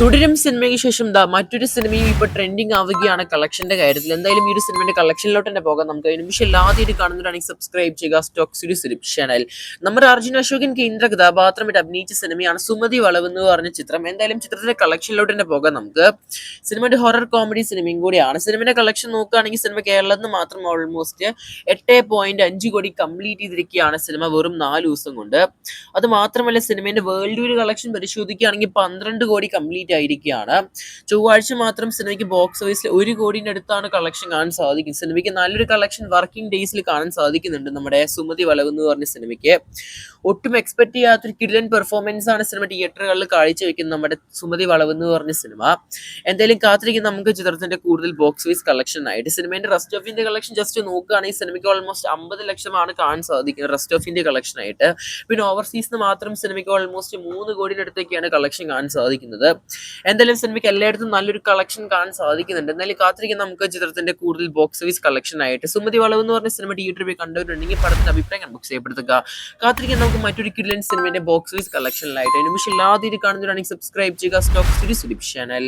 തുടരും സിനിമയ്ക്ക് ശേഷം മറ്റൊരു സിനിമയും ഇപ്പൊ ട്രെൻഡിങ് ആവുകയാണ് കളക്ഷന്റെ കാര്യത്തിൽ. എന്തായാലും ഈ ഒരു സിനിമയുടെ കളക്ഷനിലോട്ട് തന്നെ പോകാം. നമുക്ക് നിമിഷം കാണുന്നതാണെങ്കിൽ സബ്സ്ക്രൈബ് ചെയ്യുക സ്റ്റോക്ക് സ്റ്റുഡിയോ സിനിമ ചാനൽ നമ്മുടെ അർജുൻ അശോകൻ കേന്ദ്ര കഥാപാത്രമായിട്ട് അഭിനയിച്ച സിനിമയാണ് സുമതി വളവ് എന്ന് പറഞ്ഞ ചിത്രം. എന്തായാലും ചിത്രത്തിന്റെ കളക്ഷനിലോട്ട് തന്നെ പോകാം നമുക്ക്. സിനിമയുടെ ഹൊറർ കോമഡി സിനിമയും കൂടിയാണ്. സിനിമയുടെ കളക്ഷൻ നോക്കുകയാണെങ്കിൽ സിനിമ കേരളത്തിൽ നിന്ന് മാത്രം ഓൾമോസ്റ്റ് എട്ട് പോയിന്റ് അഞ്ച് കോടി കംപ്ലീറ്റ് ചെയ്തിരിക്കുകയാണ് സിനിമ വെറും നാല് ദിവസം കൊണ്ട്. അത് മാത്രമല്ല സിനിമയുടെ വേൾഡ് വൈഡ് കളക്ഷൻ പരിശോധിക്കുകയാണെങ്കിൽ പന്ത്രണ്ട് കോടി കംപ്ലീറ്റ് ആയിരിക്കുകയാണ്. ചൊവ്വാഴ്ച മാത്രം സിനിമയ്ക്ക് ബോക്സ് ഓഫീസിൽ ഒരു കോടിയുടെ അടുത്താണ് കളക്ഷൻ കാണാൻ സാധിക്കും സിനിമയ്ക്ക് നല്ലൊരു കളക്ഷൻ വർക്കിംഗ് ഡേയ്സിൽ കാണാൻ സാധിക്കുന്നുണ്ട് നമ്മുടെ സുമതി വളവ് പറഞ്ഞ സിനിമയ്ക്ക്. ഒട്ടും എക്സ്പെക്ട് ചെയ്യാത്തൊരു കിടിലൻ പെർഫോമൻസ് ആണ് സിനിമ തിയേറ്ററുകളിൽ കാഴ്ചവെക്കുന്നത് നമ്മുടെ സുമതി വളവ് എന്ന് പറഞ്ഞ സിനിമ. എന്തായാലും കാത്തിരിക്കുന്ന നമുക്ക് ചിത്രത്തിന്റെ കൂടുതൽ ബോക്സ് ഓഫീസ് കളക്ഷൻ ആയിട്ട് സിനിമയുടെ rest of India collection just നോക്കുകയാണെങ്കിൽ സിനിമയ്ക്ക് ഓൾമോസ്റ്റ് അമ്പത് ലക്ഷമാണ് കാണാൻ സാധിക്കുന്നത് റെസ്റ്റ് ഓഫ് ഇന്ത്യ കളക്ഷൻ ആയിട്ട്. പിന്നെ ഓവർസീസിന് മാത്രം സിനിമയ്ക്ക് ഓൾമോസ്റ്റ് മൂന്ന് കോടിയുടെ അടുത്തേക്കാണ് കളക്ഷൻ കാണാൻ സാധിക്കുന്നത്. എന്തായാലും സിനിമയ്ക്ക് എല്ലായിടത്തും നല്ലൊരു കളക്ഷൻ കാണാൻ സാധിക്കുന്നുണ്ട്. എന്നാലും കാത്തിരിക്കുന്ന നമുക്ക് ചിത്രത്തിന്റെ കൂടുതൽ ബോക്സ് ഓഫീസ് കളക്ഷൻ ആയിട്ട് സുമതി വളവ് എന്ന് പറഞ്ഞ സിനിമ തിയേറ്ററിൽ പോയി കണ്ടവരുണ്ടെങ്കിൽ പടത്തിന്റെ അഭിപ്രായം ബുക്ക് ചെയ്യപ്പെടുത്തുക കാത്തിരിക്കാൻ നമുക്ക് മറ്റൊരു കിരിലൻ സിനിമയുടെ ബോക്സ് ഓഫീസ് കളക്ഷനിലായിട്ട് നിമിഷം ഇല്ലാതെ കാണുന്നവരാണെങ്കിൽ സബ്സ്ക്രൈബ് ചെയ്യുക. Stock channel